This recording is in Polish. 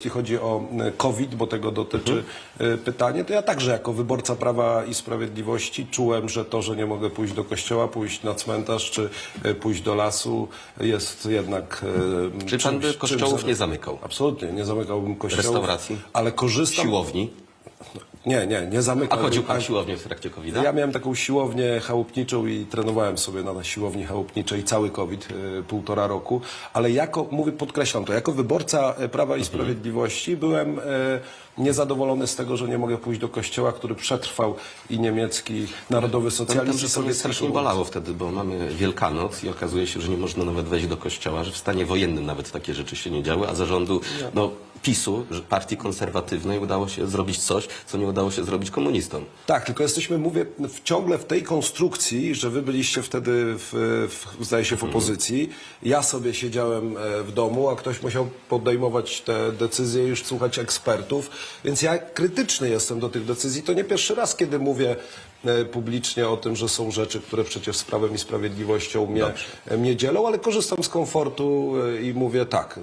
Jeśli chodzi o e, COVID, bo tego dotyczy e, pytanie, to ja także jako wyborca Prawa i Sprawiedliwości czułem, że to, że nie mogę pójść do kościoła, pójść na cmentarz czy e, pójść do lasu jest jednak Czy pan by kościołów nie zamykał? Absolutnie, nie zamykałbym kościołów. Restauracji? Ale korzystam... Siłowni? Nie, nie, nie A zamykałbym. chodził pan A- siłownię w trakcie covid ja miałem taką siłownię chałupniczą i trenowałem sobie na siłowni chałupniczej cały COVID, y, półtora roku, ale jako, mówię, podkreślam to, jako wyborca y, Prawa i Sprawiedliwości byłem y, niezadowolony z tego, że nie mogę pójść do kościoła, który przetrwał i niemiecki narodowy Pamiętam, socjalizm że i to mnie sowiecki strasznie komunizm. bolało wtedy, bo mamy Wielkanoc i okazuje się, że nie można nawet wejść do kościoła, że w stanie wojennym nawet takie rzeczy się nie działy, a zarządu no, PiSu, że partii konserwatywnej udało się zrobić coś, co nie udało się zrobić komunistom. Tak, tylko jesteśmy, mówię, w, ciągle w tej konstrukcji, że wy byliście wtedy, w, w, zdaje się, w opozycji. Ja sobie siedziałem e, w domu, a ktoś musiał podejmować te decyzje, już słuchać ekspertów. Więc ja krytyczny jestem do tych decyzji. To nie pierwszy raz, kiedy mówię e, publicznie o tym, że są rzeczy, które przecież z Prawem i Sprawiedliwością mnie, mnie dzielą, ale korzystam z komfortu e, i mówię tak,